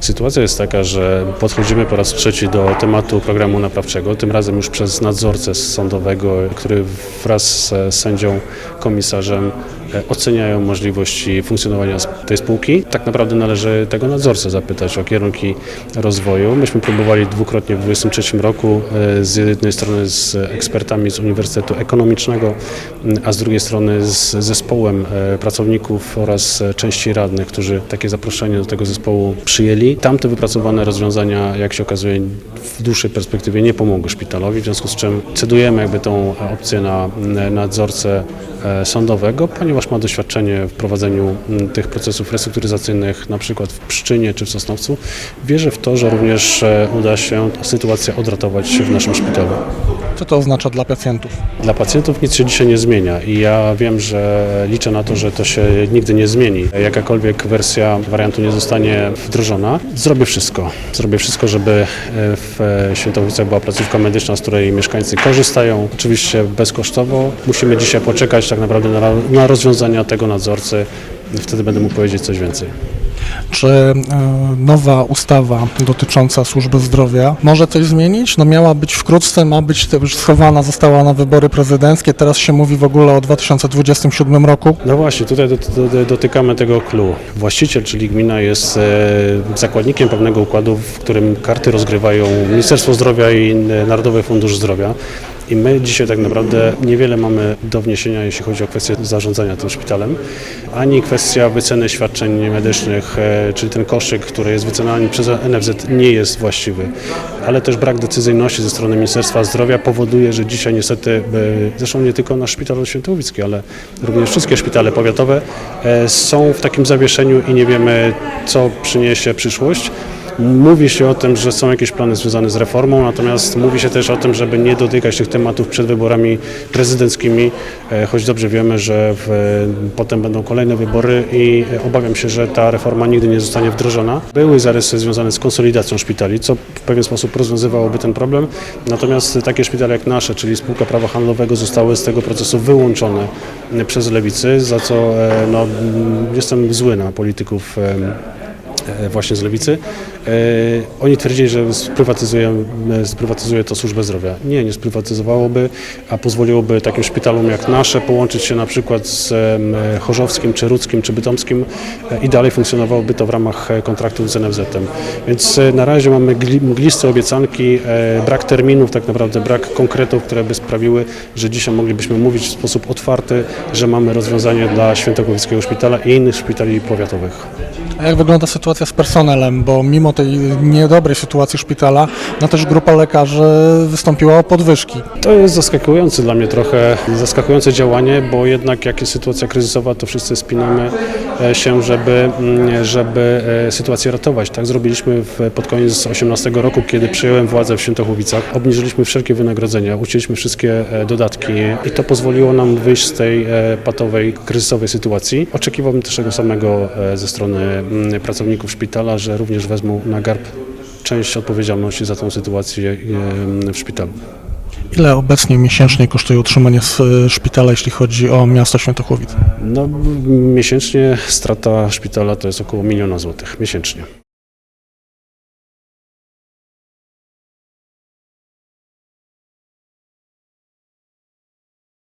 Sytuacja jest taka, że podchodzimy po raz trzeci do tematu programu naprawczego, tym razem już przez nadzorcę sądowego, który wraz z sędzią, komisarzem oceniają możliwości funkcjonowania tej spółki. Tak naprawdę należy tego nadzorcę zapytać o kierunki rozwoju. Myśmy próbowali dwukrotnie w 2023 roku e, z jednej strony z ekspertami z Uniwersytetu Ekonomicznego, a z drugiej strony z zespołem e, pracowników oraz e, części radnych, którzy takie zaproszenie do tego zespołu przyjęli. Tamte wypracowane rozwiązania, jak się okazuje, w dłuższej perspektywie nie pomogły szpitalowi, w związku z czym cedujemy jakby tą e, opcję na nadzorcę e, sądowego, ponieważ ma doświadczenie w prowadzeniu tych procesów restrukturyzacyjnych, na przykład w Pszczynie czy w Sosnowcu. Wierzę w to, że również e, uda się sytuację odratować w naszym szpitalu. Co to oznacza dla pacjentów? Dla pacjentów nic się dzisiaj nie zmienia i ja wiem, że liczę na to, że to się nigdy nie zmieni. Jakakolwiek wersja wariantu nie zostanie wdrożona, zrobię wszystko. Zrobię wszystko, żeby e, w Świętowicach była placówka medyczna, z której mieszkańcy korzystają. Oczywiście bezkosztowo. Musimy dzisiaj poczekać tak naprawdę na, na rozwiązania tego nadzorcy. Wtedy będę mógł powiedzieć coś więcej. Czy e, nowa ustawa dotycząca służby zdrowia może coś zmienić? No miała być wkrótce, ma być już schowana, została na wybory prezydenckie, teraz się mówi w ogóle o 2027 roku. No właśnie, tutaj dot- do- dotykamy tego clue. Właściciel, czyli gmina jest e, zakładnikiem pewnego układu, w którym karty rozgrywają Ministerstwo Zdrowia i Narodowy Fundusz Zdrowia. I my dzisiaj tak naprawdę niewiele mamy do wniesienia, jeśli chodzi o kwestię zarządzania tym szpitalem, ani kwestia wyceny świadczeń medycznych, e, czyli ten koszyk, który jest wycenany przez NFZ nie jest właściwy, ale też brak decyzyjności ze strony Ministerstwa Zdrowia powoduje, że dzisiaj niestety, e, zresztą nie tylko nasz szpital świętochowicki, ale również wszystkie szpitale powiatowe e, są w takim zawieszeniu i nie wiemy, co przyniesie przyszłość. Mówi się o tym, że są jakieś plany związane z reformą, natomiast mówi się też o tym, żeby nie dotykać tych tematów przed wyborami prezydenckimi, e, choć dobrze wiemy, że w, potem będą kolejne wybory i obawiam się, że ta reforma nigdy nie zostanie wdrożona. Były zarysy związane z konsolidacją szpitali, co w pewien sposób rozwiązywałoby ten problem, natomiast takie szpitale jak nasze, czyli spółka prawa handlowego zostały z tego procesu wyłączone e, przez lewicy, za co e, no, jestem zły na polityków właśnie z lewicy. E, Oni twierdzili, że sprywatyzuje, e, sprywatyzuje to służbę zdrowia. Nie, nie sprywatyzowałoby, a pozwoliłoby takim szpitalom jak nasze połączyć się na przykład z Chorzowskim, czy Rudzkim, czy Bytomskim e, i dalej funkcjonowałoby to w ramach e, kontraktów z NFZ-em. Więc e, na razie mamy gli- mgliste obiecanki, e, brak terminów, tak naprawdę brak konkretów, które by sprawiły, że dzisiaj moglibyśmy mówić w sposób otwarty, że mamy rozwiązanie dla Świętokowickiego Szpitala i innych szpitali powiatowych. A jak wygląda sytuacja z personelem? Bo mimo tej niedobrej sytuacji szpitala, no też grupa lekarzy wystąpiła o podwyżki. To jest zaskakujące dla mnie trochę, zaskakujące działanie, bo jednak jak jest sytuacja kryzysowa, to wszyscy spinamy e, się, żeby, mm, żeby e, sytuację ratować. Tak zrobiliśmy w, pod koniec 2018 roku, kiedy przyjąłem władzę w Świętochowicach. Obniżyliśmy wszelkie wynagrodzenia, ucięliśmy wszystkie e, dodatki i to pozwoliło nam wyjść z tej patowej, kryzysowej sytuacji. Oczekiwałbym też tego samego ze strony pracowników szpitala, że również wezmą na garb część odpowiedzialności za tą sytuację e, w szpitalu. Ile obecnie miesięcznie kosztuje utrzymanie szpitala, jeśli chodzi o miasto Świętochłowice? No, miesięcznie strata szpitala to jest około miliona złotych miesięcznie.